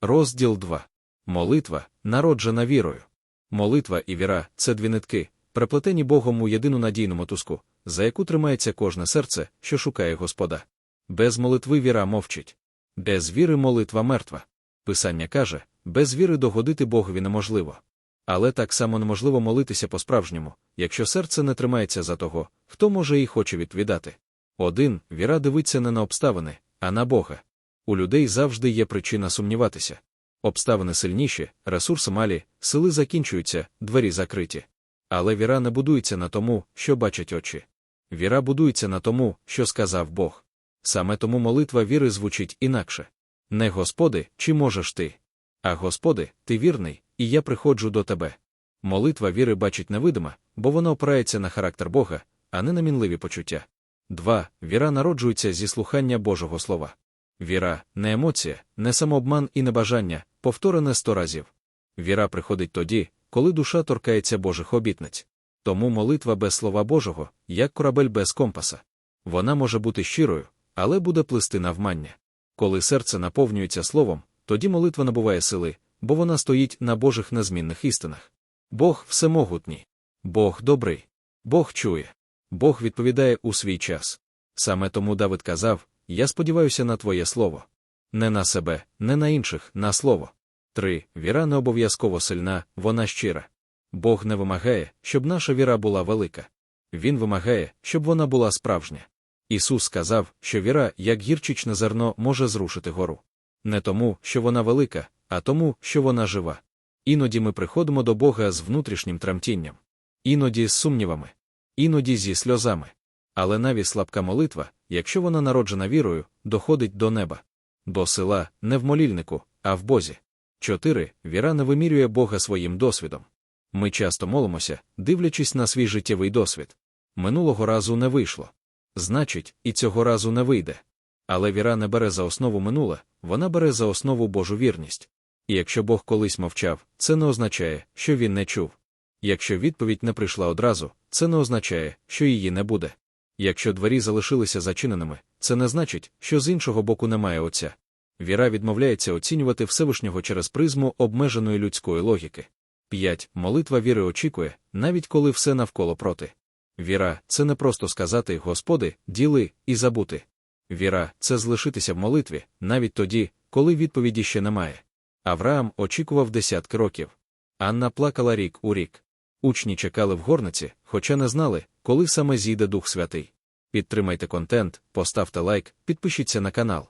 Розділ 2. Молитва, народжена вірою. Молитва і віра це дві нитки, переплетені Богом у єдину надійну мотузку, за яку тримається кожне серце, що шукає Господа. Без молитви віра мовчить. Без віри молитва мертва. Писання каже, без віри догодити Богові неможливо. Але так само неможливо молитися по-справжньому, якщо серце не тримається за того, хто може і хоче відповідати. Один віра дивиться не на обставини, а на Бога. У людей завжди є причина сумніватися. Обставини сильніші, ресурси малі, сили закінчуються, двері закриті. Але віра не будується на тому, що бачать очі. Віра будується на тому, що сказав Бог. Саме тому молитва віри звучить інакше. Не Господи, чи можеш ти? А Господи, ти вірний, і я приходжу до тебе. Молитва віри бачить невидима, бо вона опирається на характер Бога, а не на мінливі почуття. 2. Віра народжується зі слухання Божого Слова. Віра не емоція, не самообман і не бажання, повторене сто разів. Віра приходить тоді, коли душа торкається Божих обітниць. Тому молитва без Слова Божого, як корабель без компаса. Вона може бути щирою, але буде плисти навмання. Коли серце наповнюється словом, тоді молитва набуває сили, бо вона стоїть на Божих незмінних істинах. Бог всемогутній. Бог добрий. Бог чує. Бог відповідає у свій час. Саме тому Давид казав: Я сподіваюся на Твоє слово. Не на себе, не на інших, на слово. 3. Віра не обов'язково сильна, вона щира. Бог не вимагає, щоб наша віра була велика. Він вимагає, щоб вона була справжня. Ісус сказав, що віра, як гірчичне зерно, може зрушити гору. Не тому, що вона велика, а тому, що вона жива. Іноді ми приходимо до Бога з внутрішнім тремтінням, іноді з сумнівами, іноді зі сльозами. Але навіть слабка молитва, якщо вона народжена вірою, доходить до неба. До села не в молільнику, а в Бозі. 4. Віра не вимірює Бога своїм досвідом. Ми часто молимося, дивлячись на свій життєвий досвід. Минулого разу не вийшло. Значить, і цього разу не вийде. Але віра не бере за основу минуле, вона бере за основу Божу вірність. І якщо Бог колись мовчав, це не означає, що він не чув. Якщо відповідь не прийшла одразу, це не означає, що її не буде. Якщо двері залишилися зачиненими, це не значить, що з іншого боку немає Отця. Віра відмовляється оцінювати Всевишнього через призму обмеженої людської логіки. 5. Молитва віри очікує, навіть коли все навколо проти. Віра це не просто сказати Господи, діли і забути. Віра це злишитися в молитві, навіть тоді, коли відповіді ще немає. Авраам очікував десятки років. Анна плакала рік у рік. Учні чекали в горниці, хоча не знали, коли саме зійде Дух Святий. Підтримайте контент, поставте лайк, підпишіться на канал.